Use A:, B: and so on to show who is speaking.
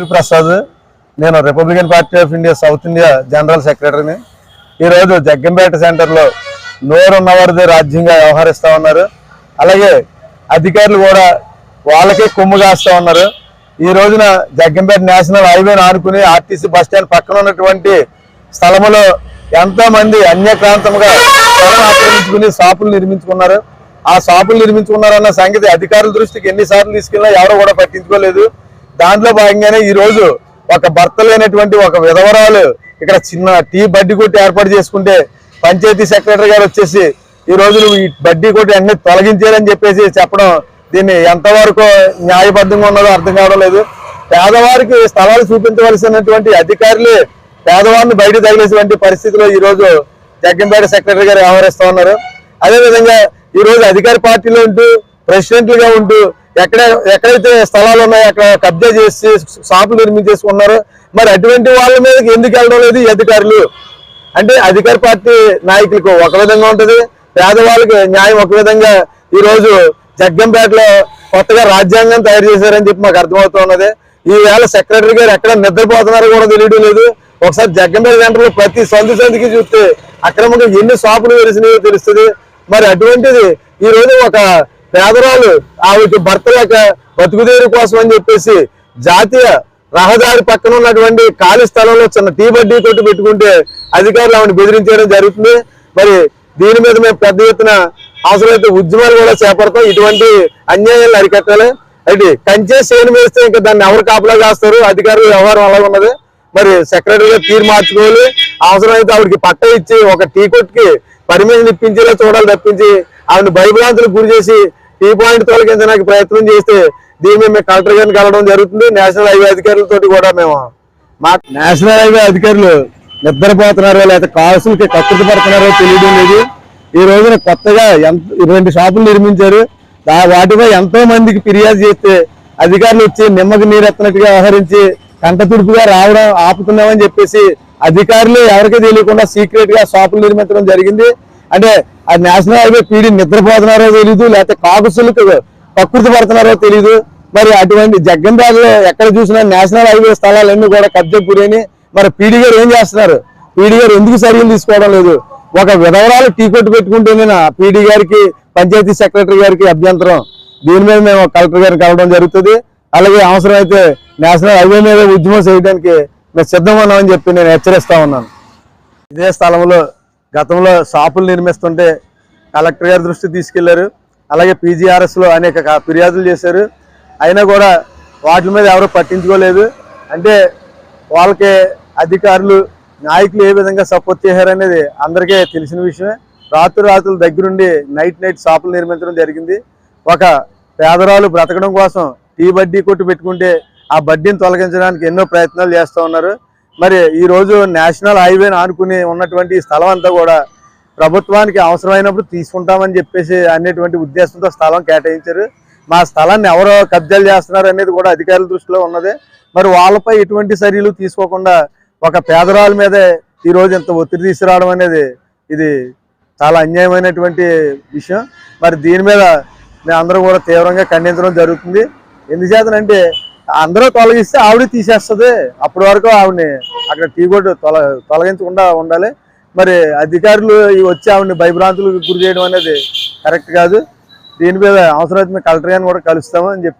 A: పులి ప్రసాద్ నేను Republican party of India south India general సెక్రటరీని ఈరోజు జగ్గంపేట సెంటర్లో నోరున్నవారిదే రాజ్యంగా వ్యవహరిస్తూ ఉన్నారు. అలాగే అధికారులు కూడా వాళ్ళకే కొమ్ము కాస్తూ ఉన్నారు. ఈ రోజున జగ్గంపేట నేషనల్ హైవేని ఆనుకుని ఆర్టీసీ బస్ స్టాండ్ పక్కన ఉన్నటువంటి స్థలములో ఎంతో మంది అన్యక్రాంతంగా స్థలం ఆక్రమించుకుని షాపులు నిర్మించుకున్నారు. ఆ షాపులు నిర్మించుకున్నారన్న సంగతి అధికారుల దృష్టికి ఎన్నిసార్లు తీసుకెళ్ళినా ఎవరు కూడా పట్టించుకోలేదు. దాంట్లో భాగంగానే ఈ రోజు ఒక భర్త లేనటువంటి ఒక విధవరాలు ఇక్కడ చిన్న టీ బడ్డీ కొట్టి ఏర్పాటు చేసుకుంటే పంచాయతీ సెక్రటరీ గారు వచ్చేసి ఈ రోజు నువ్వు ఈ బడ్డీ కొట్టి అన్ని తొలగించారని చెప్పేసి చెప్పడం దీన్ని ఎంతవరకు న్యాయబద్ధంగా ఉన్నదో అర్థం కావడం లేదు. పేదవారికి స్థలాలు చూపించవలసినటువంటి అధికారులే పేదవారిని బయట తగిలేటువంటి పరిస్థితిలో ఈ రోజు జగ్గంపేట సెక్రటరీ గారు వ్యవహరిస్తూ ఉన్నారు. అదేవిధంగా ఈ రోజు అధికార పార్టీలో ఉంటూ ప్రెసిడెంట్లుగా ఉంటూ ఎక్కడ ఎక్కడైతే స్థలాలు ఉన్నాయో అక్కడ కబ్జా చేసి షాపులు నిర్మించేసుకున్నారో మరి అటువంటి వాళ్ళ మీదకి ఎందుకు వెళ్ళడం లేదు ఈ అధికారులు? అంటే అధికార పార్టీ నాయకులకు ఒక విధంగా ఉంటది పేదవాళ్ళకి న్యాయం ఒక విధంగా ఈ రోజు జగ్గంపేటలో కొత్తగా రాజ్యాంగం తయారు చేశారని చెప్పి మాకు అర్థమవుతా ఉన్నది. ఈవేళ సెక్రటరీ గారు ఎక్కడ నిద్రపోతున్నారో కూడా తెలియడం లేదు. ఒకసారి జగ్గంపేట సెంటర్లో ప్రతి సందు సందికి చూస్తే అక్రమంగా ఎన్ని షాపులు వెలిసినాయో తెలుస్తుంది. మరి అటువంటిది ఈ రోజు ఒక పేదరాలు ఆవిడ భర్త లేక బతుకుదేరు కోసం అని చెప్పేసి జాతీయ రహదారి పక్కన ఉన్నటువంటి ఖాళీ స్థలంలో చిన్న టీ బడ్డీ కొట్టు పెట్టుకుంటే అధికారులు ఆవిడ బెదిరించడం జరుగుతుంది. మరి దీని మీద మేము పెద్ద ఎత్తున అవసరమైతే ఉద్యమాలు కూడా చేపడతాం. ఇటువంటి అన్యాయాలు అరికట్టాలి. అయితే కంచే సేను వేస్తే ఇంకా దాన్ని ఎవరు కాపలా కాస్తారు? అధికారులు వ్యవహారం అలా ఉన్నది. మరి సెక్రటరీగా తీరు మార్చుకోవాలి. అవసరమైతే ఆవిడకి పట్ట ఇచ్చి ఒక టీ కొట్టుకి పర్మిషన్ ఇప్పించేలా చూడాలి తప్పించి ఆవిడ భయభ్రాంతులకు గురి చేసి టీ పాయింట్ తొలగించడానికి ప్రయత్నం చేస్తే దీని మీద మేము కలెక్టర్ గారిని కలవడం జరుగుతుంది. నేషనల్ హైవే అధికారులతో కూడా మేము మా నేషనల్ హైవే అధికారులు నిద్రపోతున్నారో లేదా కాసులకి కక్కుర్తి పడుతున్నారో తెలియడం లేదు. ఈ రోజున కొత్తగా ఎంత రెండు షాపులు నిర్మించారు. వాటిపై ఎంతో మందికి ఫిర్యాదు చేస్తే అధికారులు వచ్చి నిమ్మకి నీరెత్తనట్టుగా వ్యవహరించి కంట తుడుపుగా రావడం ఆపుతున్నామని చెప్పేసి అధికారులు ఎవరికీ తెలియకుండా సీక్రెట్గా షాపులు నిర్మించడం జరిగింది. అంటే ఆ నేషనల్ హైవే పీడి నిద్రపోతున్నారో తెలియదు లేకపోతే కాకుసులకు ప్రకృతి పడుతున్నారో తెలియదు మరి అటువంటి జగ్గంపేటలో ఎక్కడ చూసినా నేషనల్ హైవే స్థలాలన్నీ కూడా కబ్జా గురైన మరి పీడీ గారు ఏం చేస్తున్నారు? పీడీ గారు ఎందుకు చర్యలు తీసుకోవడం లేదు? ఒక విధవరాలు టీ కొట్టు పెట్టుకుంటేనే నా పీడీ గారికి పంచాయతీ సెక్రటరీ గారికి అభ్యంతరం. దీని మీద మేము కలెక్టర్ గారిని కలవడం జరుగుతుంది. అలాగే అవసరమైతే నేషనల్ హైవే మీద ఉద్యమం చేయడానికి మేము సిద్ధంగా ఉన్నామని చెప్పి నేను హెచ్చరిస్తా ఉన్నాను. ఇదే స్థలంలో గతంలో షాపులు నిర్మిస్తుంటే కలెక్టర్ గారి దృష్టి తీసుకెళ్ళారు. అలాగే పీజీఆర్ఎస్లో అనేక ఫిర్యాదులు చేశారు. అయినా కూడా వాటి మీద ఎవరు పట్టించుకోలేదు. అంటే వాళ్ళకి అధికారులు నాయకులు ఏ విధంగా సపోర్ట్ చేశారనేది అందరికీ తెలిసిన విషయమే. రాత్రి రాత్రుల దగ్గరుండి నైట్ నైట్ షాపులు నిర్మించడం జరిగింది. ఒక పేదరాలు బ్రతకడం కోసం టీ బడ్డీ కొట్టు పెట్టుకుంటే ఆ బడ్డీని తొలగించడానికి ఎన్నో ప్రయత్నాలు చేస్తూ ఉన్నారు. మరి ఈరోజు నేషనల్ హైవేని ఆనుకుని ఉన్నటువంటి స్థలం అంతా కూడా ప్రభుత్వానికి అవసరమైనప్పుడు తీసుకుంటామని చెప్పేసి అనేటువంటి ఉద్దేశంతో స్థలం కేటాయించారు. మా స్థలాన్ని ఎవరో కబ్జాలు చేస్తున్నారు అనేది కూడా అధికారుల దృష్టిలో ఉన్నది. మరి వాళ్ళపై ఎటువంటి చర్యలు తీసుకోకుండా ఒక పేదరాల మీదే ఈ రోజు ఇంత ఒత్తిడి తీసుకురావడం అనేది ఇది చాలా అన్యాయమైనటువంటి విషయం. మరి దీని మీద మేము అందరూ కూడా తీవ్రంగా ఖండించడం జరుగుతుంది. ఎందుచేతనంటే అందరూ తొలగిస్తే ఆవిడ తీసేస్తుంది. అప్పటి వరకు ఆవిడని అక్కడ టీ కొట్టు తొల తొలగించకుండా ఉండాలి. మరి అధికారులు వచ్చి ఆవిడని భయభ్రాంతులకు గురి చేయడం అనేది కరెక్ట్ కాదు. దీని మీద అవసరమైతే మేము కలెక్టర్ గారిని కూడా కలుస్తామని చెప్పి